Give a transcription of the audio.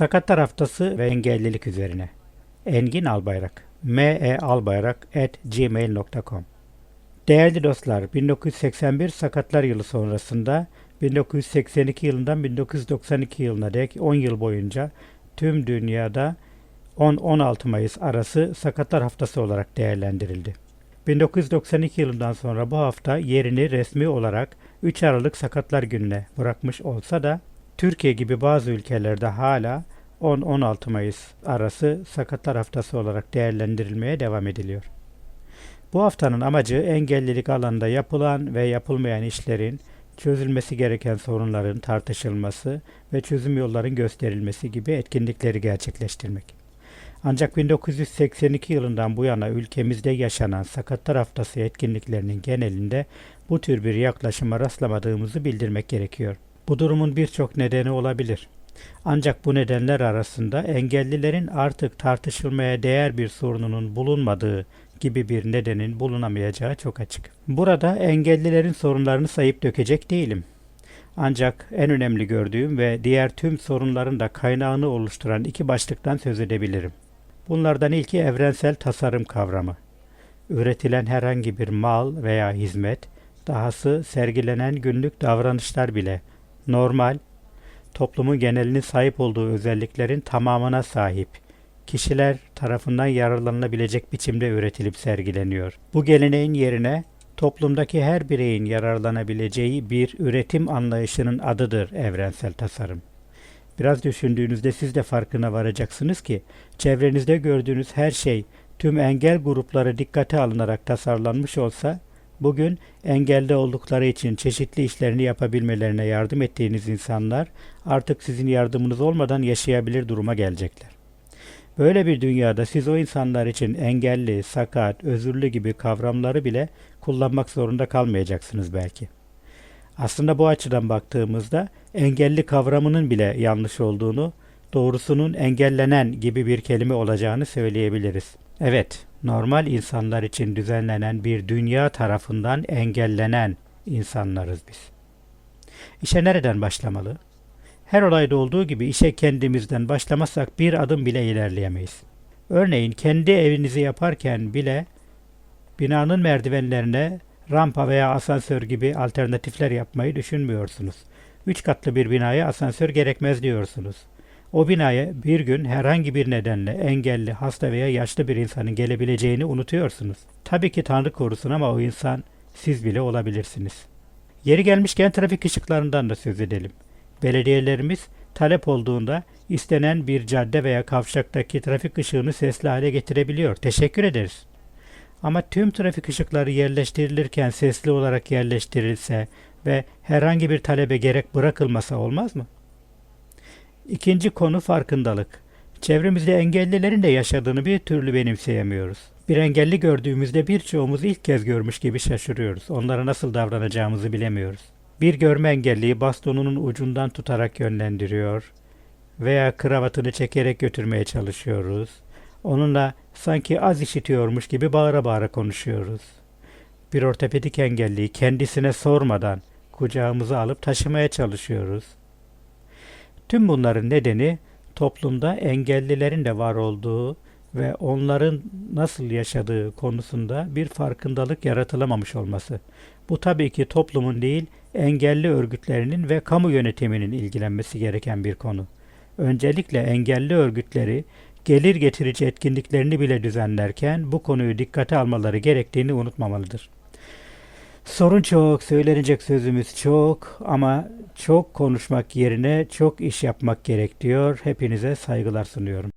Sakatlar Haftası ve engellilik üzerine. Engin Albayrak mealbayrak@gmail.com Değerli dostlar, 1981 Sakatlar Yılı sonrasında 1982 yılından 1992 yılına dek 10 yıl boyunca tüm dünyada 10-16 Mayıs arası Sakatlar Haftası olarak değerlendirildi. 1992 yılından sonra bu hafta yerini resmi olarak 3 Aralık Sakatlar Günü'ne bırakmış olsa da Türkiye gibi bazı ülkelerde hala 10-16 Mayıs arası Sakatlar Haftası olarak değerlendirilmeye devam ediliyor. Bu haftanın amacı engellilik alanında yapılan ve yapılmayan işlerin, çözülmesi gereken sorunların tartışılması ve çözüm yolların gösterilmesi gibi etkinlikleri gerçekleştirmek. Ancak 1982 yılından bu yana ülkemizde yaşanan Sakatlar Haftası etkinliklerinin genelinde bu tür bir yaklaşıma rastlamadığımızı bildirmek gerekiyor. Bu durumun birçok nedeni olabilir. Ancak bu nedenler arasında engellilerin artık tartışılmaya değer bir sorununun bulunmadığı gibi bir nedenin bulunamayacağı çok açık. Burada engellilerin sorunlarını sayıp dökecek değilim. Ancak en önemli gördüğüm ve diğer tüm sorunların da kaynağını oluşturan iki başlıktan söz edebilirim. Bunlardan ilki evrensel tasarım kavramı. Üretilen herhangi bir mal veya hizmet, dahası sergilenen günlük davranışlar bile normal, toplumun genelinin sahip olduğu özelliklerin tamamına sahip, kişiler tarafından yararlanılabilecek biçimde üretilip sergileniyor. Bu geleneğin yerine toplumdaki her bireyin yararlanabileceği bir üretim anlayışının adıdır evrensel tasarım. Biraz düşündüğünüzde siz de farkına varacaksınız ki çevrenizde gördüğünüz her şey tüm engel grupları dikkate alınarak tasarlanmış olsa bugün engelde oldukları için çeşitli işlerini yapabilmelerine yardım ettiğiniz insanlar artık sizin yardımınız olmadan yaşayabilir duruma gelecekler. Böyle bir dünyada siz o insanlar için engelli, sakat, özürlü gibi kavramları bile kullanmak zorunda kalmayacaksınız belki. Aslında bu açıdan baktığımızda engelli kavramının bile yanlış olduğunu, doğrusunun engellenen gibi bir kelime olacağını söyleyebiliriz. Evet, normal insanlar için düzenlenen bir dünya tarafından engellenen insanlarız biz. İşe nereden başlamalı? Her olayda olduğu gibi işe kendimizden başlamasak bir adım bile ilerleyemeyiz. Örneğin kendi evinizi yaparken bile binanın merdivenlerine rampa veya asansör gibi alternatifler yapmayı düşünmüyorsunuz. Üç katlı bir binaya asansör gerekmez diyorsunuz. O binaya bir gün herhangi bir nedenle engelli, hasta veya yaşlı bir insanın gelebileceğini unutuyorsunuz. Tabii ki Tanrı korusun ama o insan siz bile olabilirsiniz. Yeri gelmişken trafik ışıklarından da söz edelim. Belediyelerimiz talep olduğunda istenen bir cadde veya kavşaktaki trafik ışığını sesli hale getirebiliyor. Teşekkür ederiz. Ama tüm trafik ışıkları yerleştirilirken sesli olarak yerleştirilse ve herhangi bir talebe gerek bırakılmasa olmaz mı? İkinci konu farkındalık. Çevremizde engellilerin de yaşadığını bir türlü benimseyemiyoruz. Bir engelli gördüğümüzde birçoğumuz ilk kez görmüş gibi şaşırıyoruz. Onlara nasıl davranacağımızı bilemiyoruz. Bir görme engelliyi bastonunun ucundan tutarak yönlendiriyor veya kravatını çekerek götürmeye çalışıyoruz. Onunla sanki az işitiyormuş gibi bağıra bağıra konuşuyoruz. Bir ortopedik engelliyi kendisine sormadan kucağımıza alıp taşımaya çalışıyoruz. Tüm bunların nedeni toplumda engellilerin de var olduğu ve onların nasıl yaşadığı konusunda bir farkındalık yaratılamamış olması. Bu tabii ki toplumun değil, engelli örgütlerinin ve kamu yönetiminin ilgilenmesi gereken bir konu. Öncelikle engelli örgütleri gelir getirici etkinliklerini bile düzenlerken bu konuyu dikkate almaları gerektiğini unutmamalıdır. Sorun çok, söylenecek sözümüz çok ama çok konuşmak yerine çok iş yapmak gerek diyor. Hepinize saygılar sunuyorum.